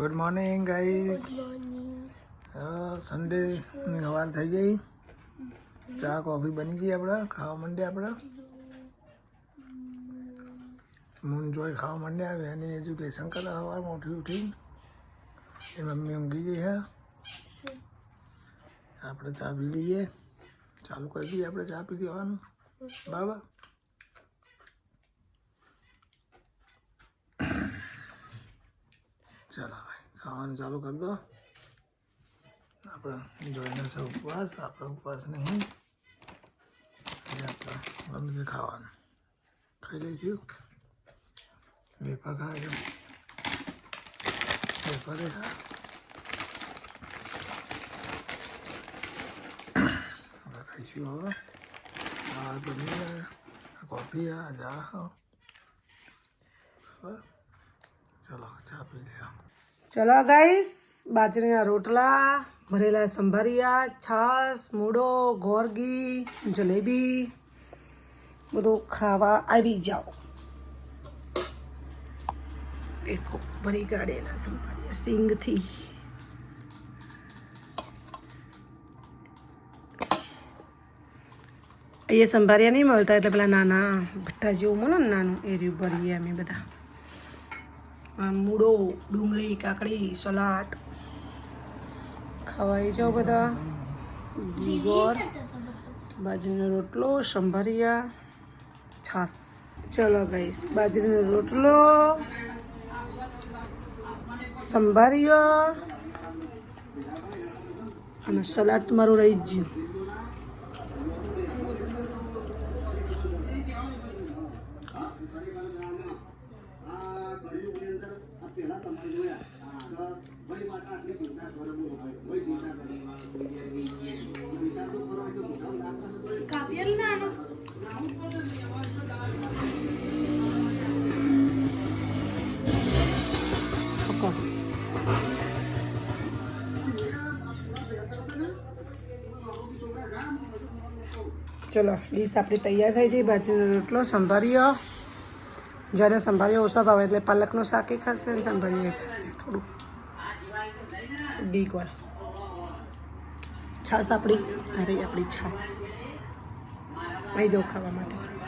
Good morning guys morning Sunday ની સવાર થઈ ગઈ ચા કોફી બની ગઈ આપણે ખાવા માંડ્યા આપણે મૂન જોઈ ખાવા માંડ્યા હવે એની એજ્યુકેશન કરે સવારમાં ઉઠી ઉઠી એ મમ્મી ઊંઘી ગઈ છે આપણે ચા પી લઈએ ચાલુ કરી દઈએ આપણે ચા પી દેવાનું બરાબર ચાલો ભાઈ ખાવાનું ચાલુ કરી દો. આપણે જોઈને છે ઉપવાસ, આપણે ઉપવાસ નહીં. આપણે ગમે તે ખાવાનું ખાઈ લઈશું. વેફર છે. વેફરે ખા ખાઈશું હવે. આ બની કોફી આ ચા ચલો ચા પી લે ચલો ગાઈસ બાજરીના રોટલા ભરેલા સંભારિયા છાશ મૂડો ગોરગી જલેબી બધું ખાવા આવી જાઓ દેખો ભરી કાઢેલા સંભારિયા સિંગથી અહીંયા સંભારિયા નહીં મળતા એટલે પેલા નાના ભઠ્ઠા જેવું મળે ને નાનું એ રહ્યું ભરીએ અમે બધા આ મૂળો ડુંગળી, કાકડી, સલાડ. ખવાઈ જાઓ બધા. ગીગોર બાજરીનો રોટલો, સંભારિયા. છાસ. ચલો ગઈશ બાજરીનો રોટલો, સંભારિયો અને સલાડ તમારું રહી જ ગયું. પકો. ચલો ડીશ આપણી તૈયાર થઈ જઈ બાજરીનો રોટલો સંભાર્યો. જેને સંભાળ્યો ઓછો ભાવે એટલે પાલકનું શાક એ ખાશે ને સંભાર્યો એ ખાશે થોડું ઘી ગોળ છાશ આપણી અરે આપણી છાશ આવી જાઉં ખાવા માટે